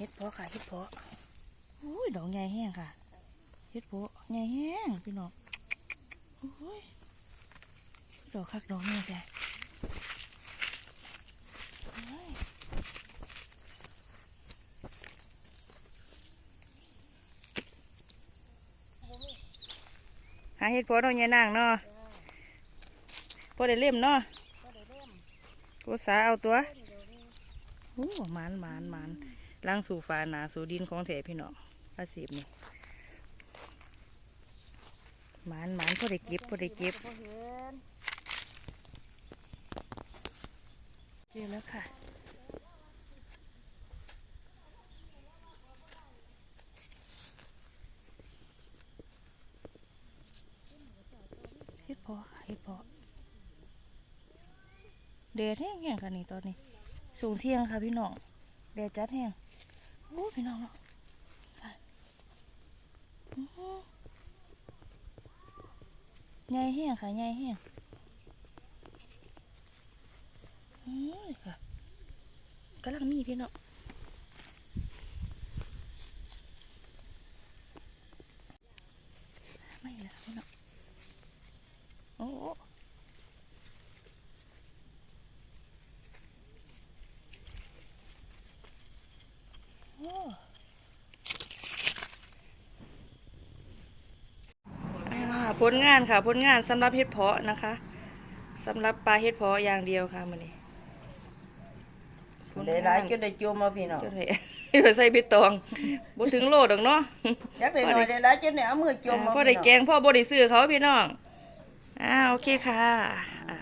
เฮ็ดเพาะค่ะเฮ็ดเพาะอุ้ยดอกใหญ่แห้งค่ะเฮ็ดเพาะใหญ่แห้งพี่น้องอุ้ยดอกคักดอกนี่แกโอ้ยหาเฮ็ดเพาะดอกใหญ่นางเนาะพอได้เล่มเนาะภาษาเอาตัวโอ้หมานหมานหมาน ล้างสู่ฟ้าหนาสู่ดินของแถพี่น้องอาสีบนี่หมานหมานพอได้เก็บพอได้เก็บเจอแล้วค่ะเฮ็ดพอค่ะเฮ็ดพอเดดแห้งๆค่ะนี่ตอนนี้สูงเที่ยงค่ะพี่น้องแดดจัดแห้ง โอ้พี่น้องเนาะค่ะอื้อหือใหญ่แห้งค่ะใหญ่แห้งอือค่ะกำลังมีพี่น้องไม่ละพี่น้องโอ้โอ้ โอ้อ่า ผลงานค่ะผลงานสำหรับเห็ดเพาะนะคะสำหรับปลาเห็ดเพาะอย่างเดียวค่ะมันนี้ผลได้งานหลายจนได้จุ่มมาพี่น้องจนเลยใส่พี่ตองบ่ถึงโลดอกเนาะจักได้น้อยได้หลายจนได้เอามือจุ่มมาพ่อได้แกงพ่อบ่ได้ซื้อเขาพี่น้องอ่าโอเคค่ะอ่า